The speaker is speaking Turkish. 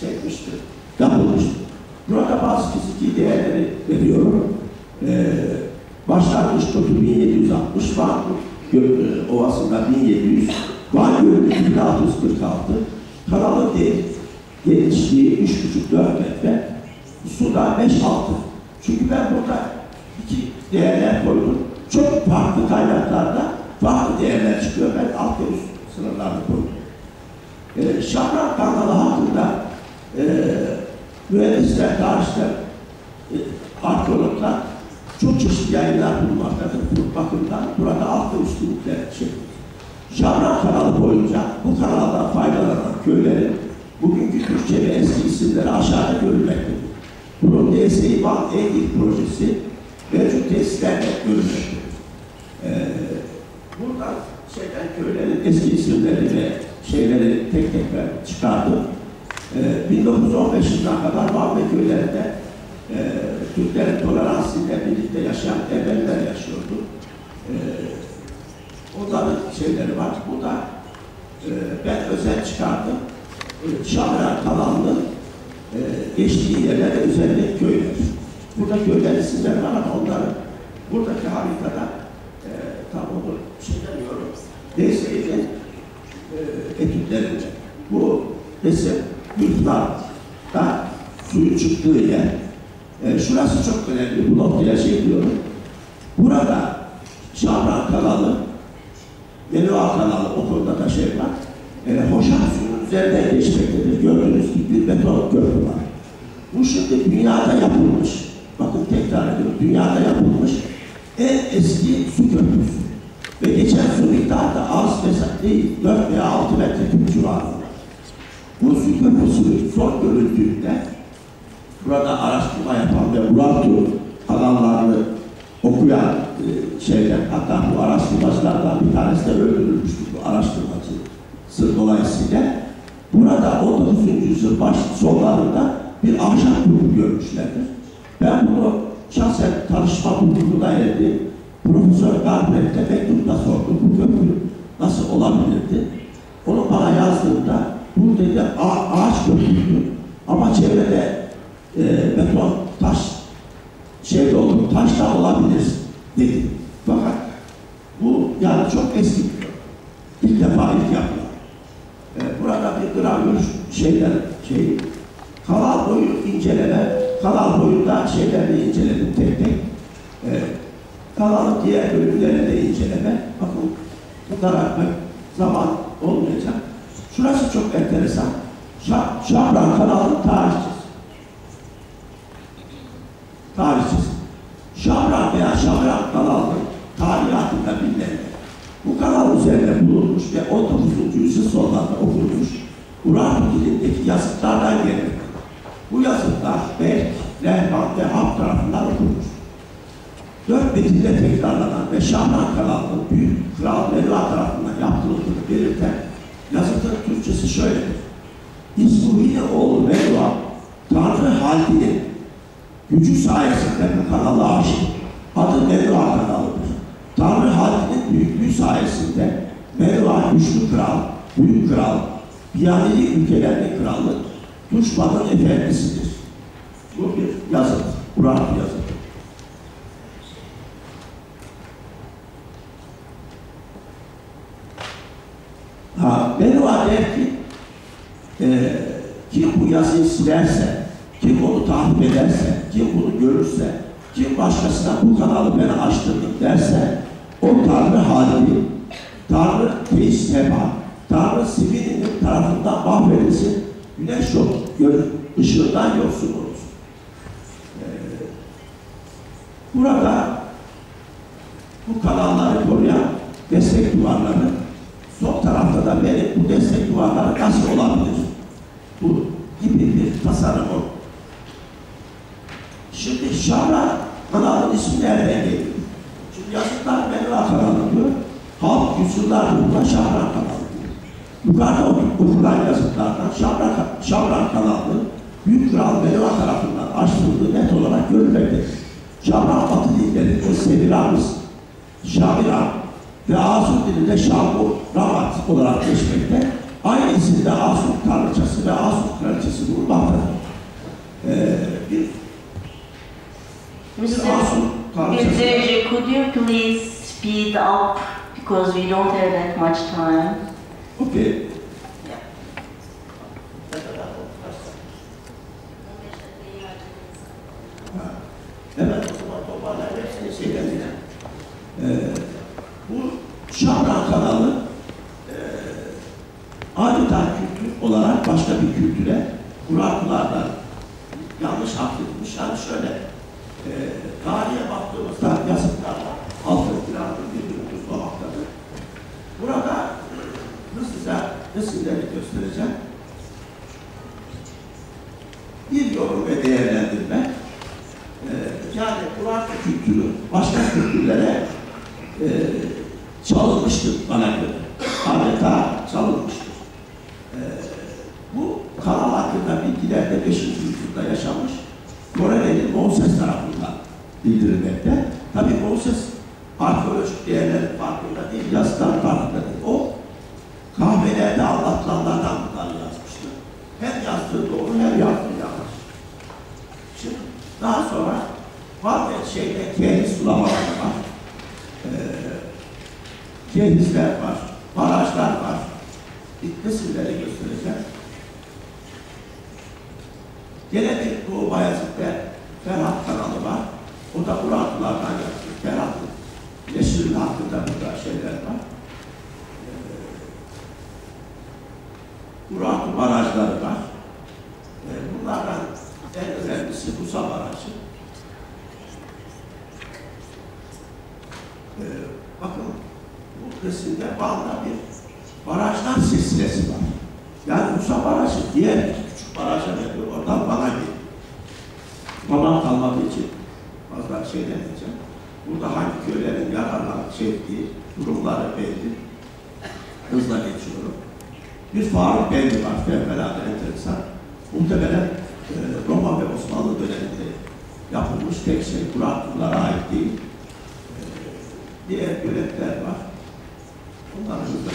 çekmiştir, yapılmıştır. Burada bazı fiziki değerleri veriyorum. Ee, başlangıç notu 1760, Van Ovası'nda 1700, Van Gölü 1646, kanalın genişliği 3,5-4 metre, su da 5-6. Çünkü ben burada iki değerler koydum. Çok farklı kaynaklarda farklı değerler çıkıyor. Ben alt ve üst sınırlarını koydum. Ee, Şahrak kanalı hakkında e, mühendisler, tarihçiler, e, arkeologlar çok çeşitli yayınlar bulunmaktadır. Bu bakımdan burada alt ve üst gruplar şey. Şahrak kanalı boyunca bu kanaldan faydalanan köylerin bugünkü Türkçe ve eski isimleri aşağıda görülmektedir. Bunun DSİ Van Eğitim Projesi mevcut tesislerle görülmektedir. Ee, buradan şeyden köylerin eski isimleri ve şeyleri tek tek ben çıkardım. Ee, 1915 yılına kadar Van ve köylerinde e, Türklerin toleransıyla birlikte yaşayan Ermeniler yaşıyordu. Ee, onların şeyleri var. Bu da e, ben özel çıkardım. E, Şahra kanalının e, geçtiği yerlere özellikle köyler. Burada köyler isimleri var ama onları buradaki haritada e, tam onu şey demiyorum. DSİ'nin e, etütlerinde. Bu resim Gülflar'da suyun çıktığı yer. E, şurası çok önemli. Bu noktaya şey diyorum. Burada Şahran kanalı, Melua kanalı o konuda da şey var. E, Hoşaf suyunun üzerinden geçmektedir. Gördüğünüz gibi bir beton köprü var. Bu şimdi dünyada yapılmış. Bakın tekrar ediyorum. Dünyada yapılmış en eski su köprüsü. Ve geçen su miktarı da az mesela değil. 4 veya 6 metre küp civarında. Bu su köprüsü son görüldüğünde burada araştırma yapan ve Urartu kanallarını okuyan e, şeyler, hatta bu araştırmacılardan bir tanesi de öldürülmüştü bu araştırmacı sır dolayısıyla. Burada 19. yüzyıl baş sonlarında bir ahşap grubu görmüşlerdir. Ben bunu şahsen tanışma hukukuna erdi. Profesör Garbrecht'e mektupla sordum. Bu köprü nasıl olabilirdi? Onu bana yazdığında bu dedi "A- ağaç köprüydü. Ama çevrede e, beton, taş şey olur, taş da olabilir dedi. Fakat bu yani çok eski bir defa ilk yapılan. E, burada bir gravür şeyler, şey, kanal boyu inceleme, kanal boyunda şeyleri inceledim tek tek. E, kanalın diğer bölümlerini de inceleme. Bakın bu kadar zaman olmayacak. Şurası çok enteresan. Şah, Şahran kanalının tarihçisi. Tarihçisi. Şahran veya Şahran kanalının tarihi hakkında bilinen bu kanal üzerinde bulunmuş ve 19. yüzyıl sonlarında okunmuş Urartu dilindeki yazıtlardan gelir. Bu yazıtlar Berk, Lehman ve Hamd tarafından okunmuş. Dört metinde tekrarlanan ve Şahran kanalının Büyük Kral Melua tarafından yaptırıldığını belirten yazıtın Türkçesi şöyledir. İsmuhine oğlu Melua, Tanrı Haldi'nin gücü sayesinde bu aşık. Adı Melua kanalıdır. Tanrı Haldi'nin büyüklüğü sayesinde Melua güçlü kral, büyük kral, Biyaneli ülkelerinin kralı, Düşmanın efendisidir. Bu bir yazıt, Kur'an yazıtı. Kim bu yazıyı silerse, kim onu takip ederse, kim bunu görürse, kim başkasına bu kanalı ben açtırdım derse, o Tanrı halini, Tanrı teist heba, Tanrı sivilinin tarafından mahvedilsin, güneş yok, ışığından yoksun olur. Ee, burada bu kanalları koruyan destek duvarları, sol tarafta da benim bu destek duvarları nasıl olabilir? Bu gibi bir tasarım o. Şimdi Şahra kanalın ismi nereden geliyor? Şimdi yazıklar Melva kanalı diyor. Halk yüzyıllar boyunca Şahra kanalı diyor. Yukarıda okulan yazıtlardan Şahra, Şahra kanalı Büyük Kral Melva tarafından açtırıldığı net olarak görülmektedir. Şahra Batı dillerinde Seviramiz, Şahira ve Asur dilinde Şahbu Ramat olarak geçmekte. Aynı isimde Asur tanrıçası ve Asur kraliçesi bulunmaktadır. Ee, bir Mr. Asum parçası. Mr. could you please speed up because we don't have that much time? Okey. Ha, Evet, o zaman hepsini yine. Ee, bu Şahran kanalı e, adeta kültür olarak başka bir kültüre Kuraklardan yanlış akledilmiş. Yani şöyle, e, tarihe baktığımızda yazıtlarla altın planı birbirini tutmamaktadır. Burada hızlıca resimleri göstereceğim. Bir yorum ve değerlendirme. Ee, yani Kur'an kültürü başka kültürlere e, çalınmıştır bana göre. Adeta çalınmıştır. Ee, bu kanal hakkında bilgilerde 5. yüzyılda yaşamış Morelli'nin Moses tarafından bildirilmekte. Tabi Moses arkeolojik değerlerin farkında değil, yazıdan farkında değil. O kahvelerde anlatılanlardan bunları yazmıştır. Hem yazdığı doğru hem yazdığı yanlış. Şimdi daha sonra var ve şeyde kehriz sulamaları var. Ee, kehlizler var, barajlar var. Resimleri göstereceğim. Gene bir Doğu Bayezid'de Ferhat kanalı var. O da Muratlılardan yaptı. Ferhat'ın Yeşil'in hakkında burada şeyler var. Muratlı barajları var. Ee, bunlardan en önemlisi Musa Barajı. Ee, bakın bu resimde Van'da bir barajlar silsilesi var. Yani Musa Barajı diğer küçük baraja veriyor. Oradan bana geliyor. Babam kalmadığı için fazla şey demeyeceğim. Burada hangi köylerin yararlanıp çektiği durumları belli. Hızla geçiyorum. Bir Faruk Beyli var, fevkalade enteresan. Muhtemelen e, Roma ve Osmanlı döneminde yapılmış tek şey, Kur'an'lara ait değil. E, diğer göletler var. Onları hızla.